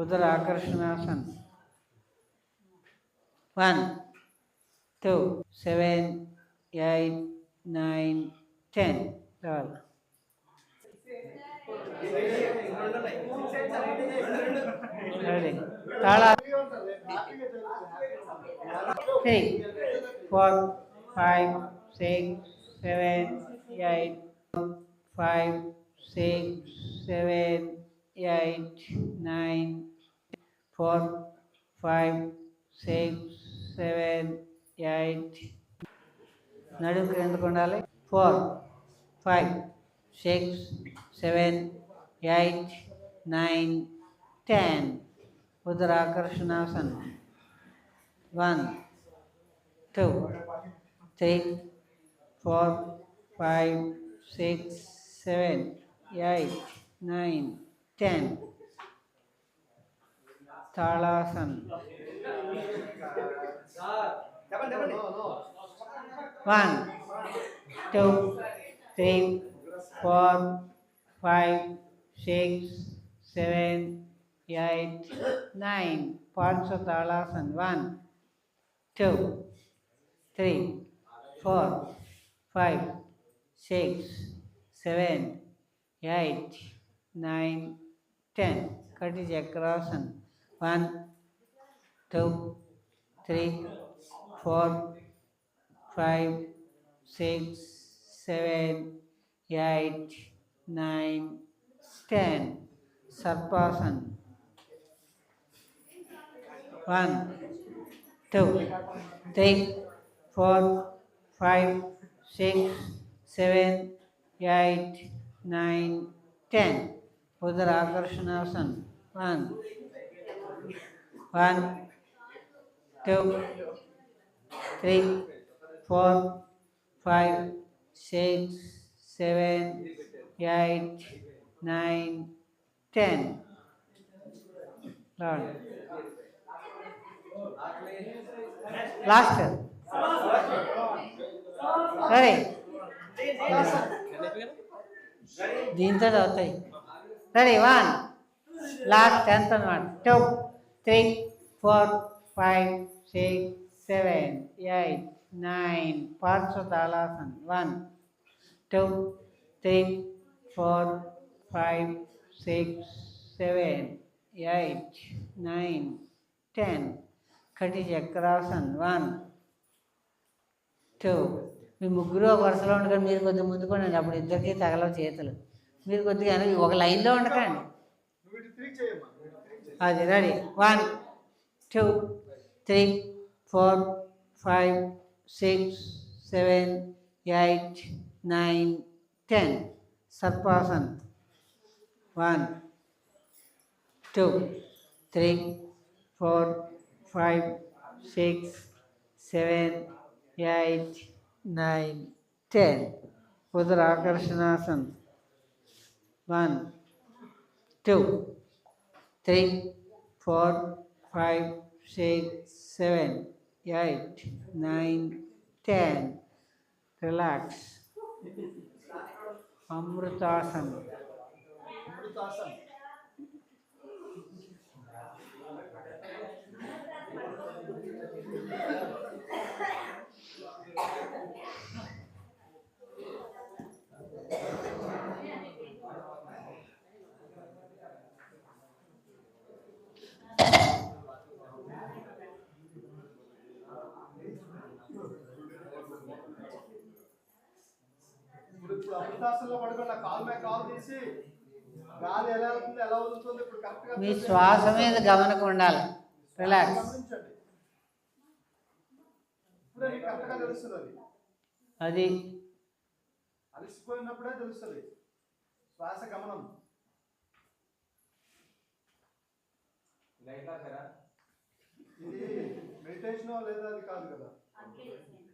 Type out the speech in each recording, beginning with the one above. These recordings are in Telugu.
ఉదర ఆకర్షణాసన్ one two seven eight nine ten రావాలి తాళా three four five six seven eight five six seven eight nine four five six seven eight నడుము ఎందుకు ఉండాలి? Four five six seven eight nine ten ఉదరాకర్షణాసన్ one two three four five six seven eight nine 10. Talasan. One, two, three, four, five, six, seven, eight, nine. Parts of Talasan. One, two, three, four, five, six, seven, eight, nine, 10. Cut it across and 1, 2, 3, 4, 5, 6, 7, 8, 9, 10. Sarpasan. 1, 2, 3, 4, 5, 6, 7, 8, 9, 10. उधर आकर्षण आसन one one two three four five six seven eight nine ten last अरे దీంతో చదువుతాయి రెడీ వన్ లాస్ట్ టెన్త్ అనమాట two three four five six seven eight nine పార్శ్వతాళాసన్ one two three four five six seven eight nine ten కటి చక్రాసన్ వన్ టూ మీ ముగ్గురు ఒక వరుసలో ఉండగా మీరు కొద్దిగా ముందుకోండి అప్పుడు ఇద్దరికి తగలవు చేతులు. మీరు కొద్దిగా ఒక లైన్లో ఉండకండి. అది ready. One two three four five six seven eight nine ten. సర్పాసన్. One two three four five six seven eight nine ten. ఉదరాకర్షణాసన్. one, two, three, four, five, six, seven, eight, nine, ten. Relax. Amritasana. Amritasana. పడుకున్న కాలు మీద కాలు తీసి గాలి ఎలా వెళ్తుంది ఎలా వదులుతుంది ఇప్పుడు కరెక్ట్గా మీ శ్వాస మీద గమనకు ఉండాలి. రిలాక్స్ గమనించండి. ఇప్పుడే మీకు కరెక్ట్గా తెలుస్తుంది అది అది అలసిపోయినప్పుడే తెలుస్తుంది. శ్వాస గమనం. ఇది మెడిటేషన్ లేదా అది కాదు కదా?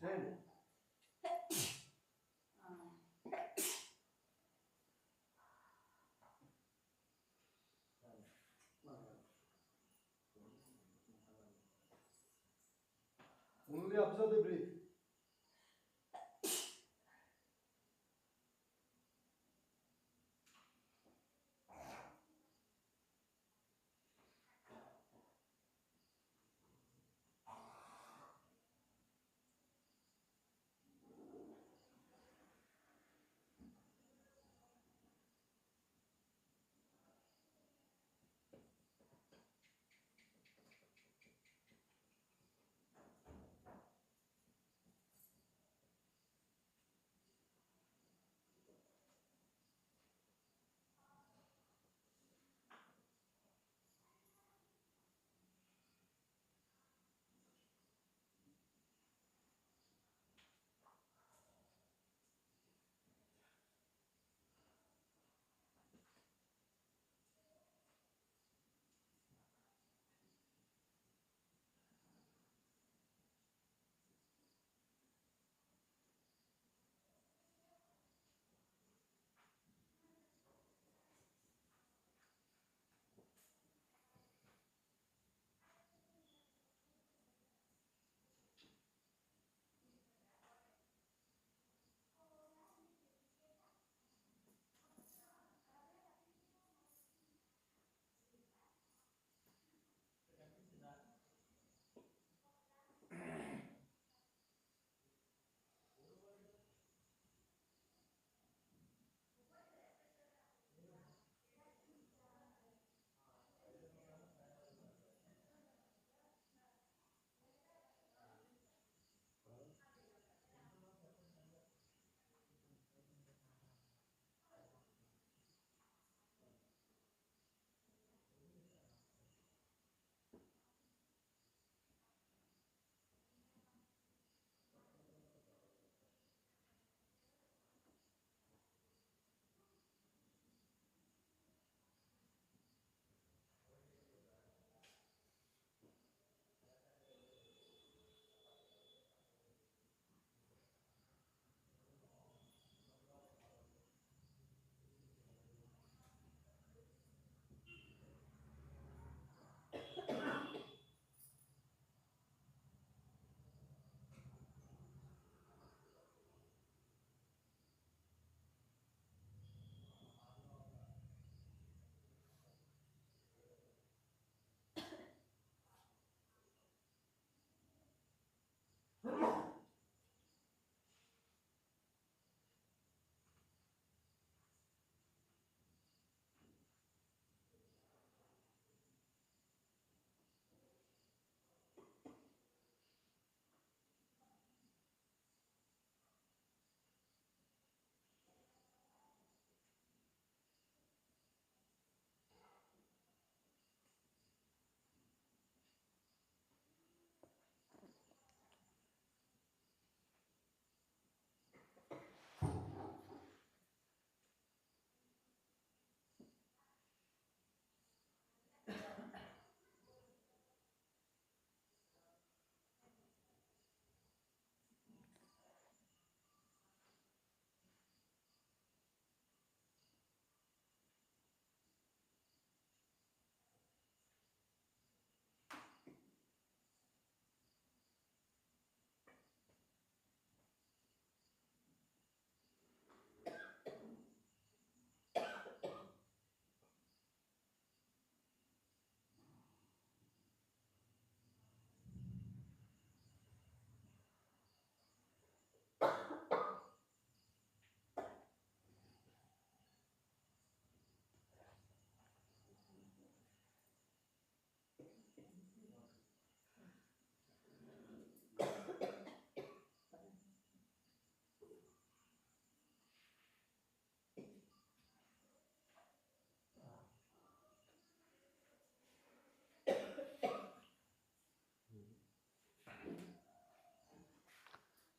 చేయండి. Hafıza the bir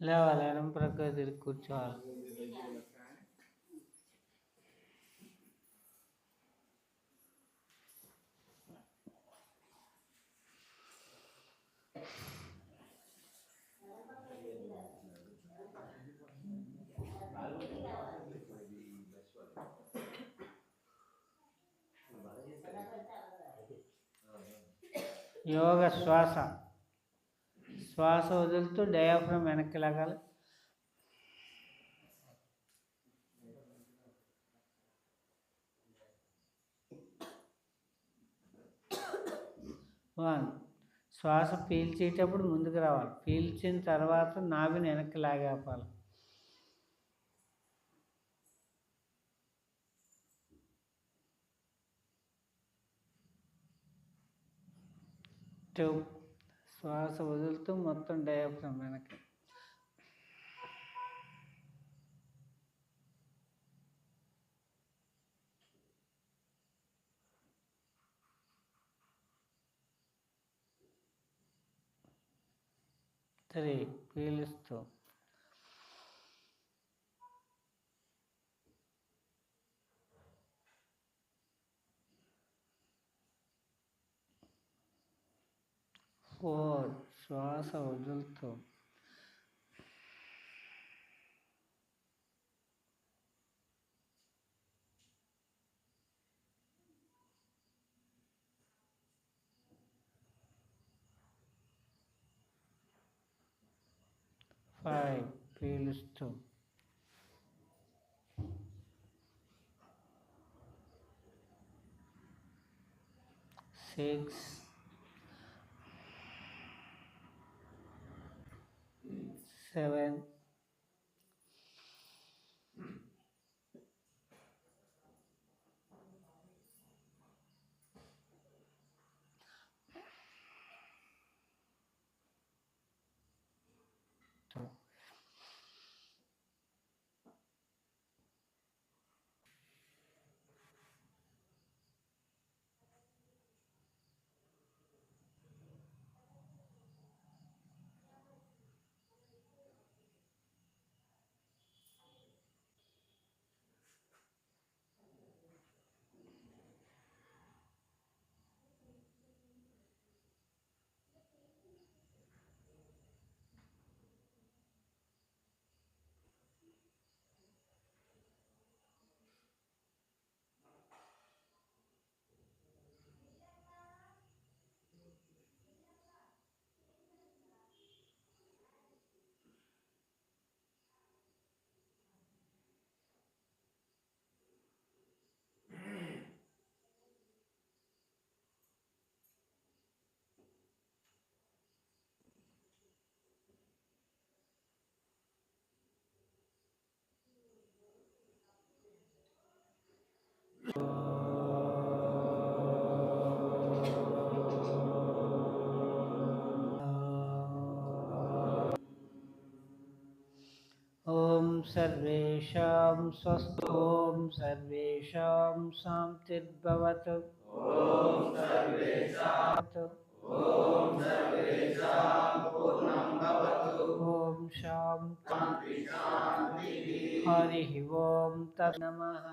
breath. లేవాలి ఎడం ప్రక్క తిరిగి కూర్చోవాలి యోగ శ్వాస శ్వాస వదులుతూ డయాఫ్రమ్ వెనక్కి లాగాలి. వన్. శ్వాస పీల్చేటప్పుడు ముందుకు రావాలి. పీల్చిన తర్వాత నాభిని వెనక్కి లాగేపాలి టూ. శ్వాస వదులుతూ మొత్తం డయాఫ్రమ్ వెనక్కి. త్రీ పీలుస్తూ. और श्वास अवजल तो five feels to six seven सर्वेषां स्वस्तु ॐ सर्वेषां शान्तिर्भवतु। ॐ सर्वेषां ॐ सर्वेषां पूर्णं भवतु ॐ शान्ति। शान्तिः हरिः ॐ तत् नमः।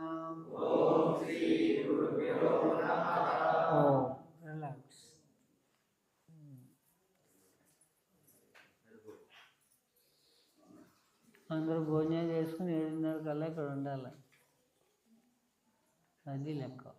ॐ श्री गुरुभ्यो नमः। ॐ అందరూ భోజనం చేసుకుని ఏడున్నర కల్లా ఇక్కడ ఉండాలి. అది లెక్క.